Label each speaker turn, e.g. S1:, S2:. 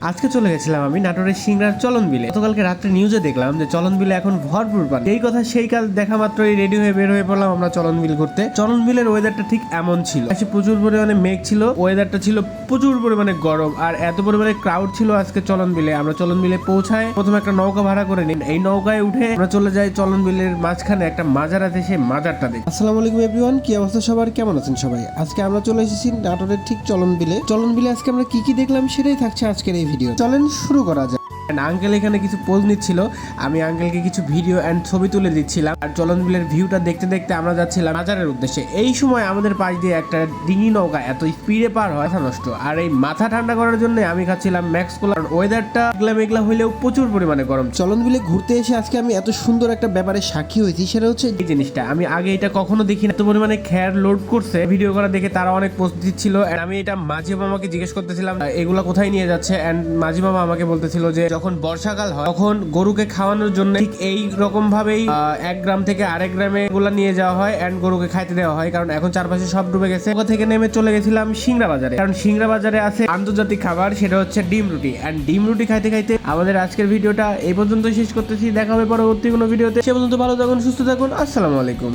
S1: আজকে চলে গেছিলাম আমি নাটোরের সিংড়ার চলন বিলে গতকালকে রাত্রে নিউজে দেখলাম যে চলন বিলে এখন ভরপুর পানি। এই কথা সেই কাল দেখা মাত্রই রেডি হয়ে বের হয়ে পড়লাম আমরা চলন বিল করতে চলন বিলের ওয়েদারটা ঠিক এমন ছিল। প্রচুর পরিমাণে মেঘ ছিল ওয়েদারটা ছিল প্রচুর পরিমাণে গরম আর এত পরিমাণে ক্রাউড ছিল আজকে চলন বিলে আমরা চলন বিলে পৌঁছায় প্রথমে একটা নৌকা ভাড়া করে নিন এই নৌকায় উঠে আমরা চলে যাই চলন বিলের মাঝখানে একটা মাজার আছে, সেই মাজারটা দেখি।
S2: আসসালামু আলাইকুম এভরিওয়ান কি অবস্থা সবার? কেমন আছেন সবাই? আজকে আমরা চলে এসেছি নাটোরের ঠিক চলন বিলে চলন বিলে আজকে আমরা কি কি দেখলাম সেটাই থাকছে আজকের এই ভিডিও চলেন শুরু করা যাক।
S1: আঙ্কেল এখানে কিছু পোজ নিচ্ছিল। আমি আঙ্কেলকে কিছু ভিডিও অ্যান্ড ছবি তুলে দিচ্ছিলাম। আর চলন বিলের ভিউটা দেখতে দেখতে আমরা যাচ্ছিলাম বাজারের উদ্দেশ্যে। এই সময় আমাদের পাশ দিয়ে একটা ডিঙি নৌকা এত স্পিডে পার হয় মাথা নষ্ট আর এই মাথা ঠান্ডা করার জন্য আমি খাচ্ছিলাম ম্যাক্স কোলার ওয়েদারটা মেঘলা মেঘলা হইলেও প্রচুর পরিমাণে গরম।
S2: চলন বিলে ঘুরতে এসে আজকে আমি এত সুন্দর একটা ব্যাপারে সাক্ষী হয়েছি, সেটা হচ্ছে
S1: এই জিনিসটা। আমি আগে এটা কখনো দেখি না। এত পরিমাণে খ্যার লোড করছে। ভিডিও করা দেখে তারা অনেক পোস্ট দিচ্ছিল। আমি এটা মাঝি মামাকে জিজ্ঞেস করতেছিলাম, এগুলা কোথায় নিয়ে যাচ্ছে? অ্যান্ড মাঝি মামা আমাকে বলতেছিল যে যখন বর্ষাকাল হয়, তখন গরুকে খাওয়ানোর জন্য ঠিক এই রকম ভাবেই এক গ্রাম থেকে আরেক গ্রামে গুলা নিয়ে যাওয়া হয় এন্ড গরুকে খাইতে দেওয়া হয়। কারণ এখন চারপাশে সব ডুবে গেছে। ওখান থেকে নেমে চলে গেছিলাম সিংড়া বাজারে। কারণ সিংড়া বাজারে আছে আন্তর্জাতিক খাবার, সেটা হচ্ছে ডিম রুটি। এন্ড ডিম রুটি খাইতে খাইতে আমাদের আজকের ভিডিওটা এই পর্যন্ত শেষ করতেছি। দেখা হবে পরবর্তী কোনো ভিডিওতে। সে পর্যন্ত ভালো থাকুন, সুস্থ থাকুন। আসসালামু আলাইকুম।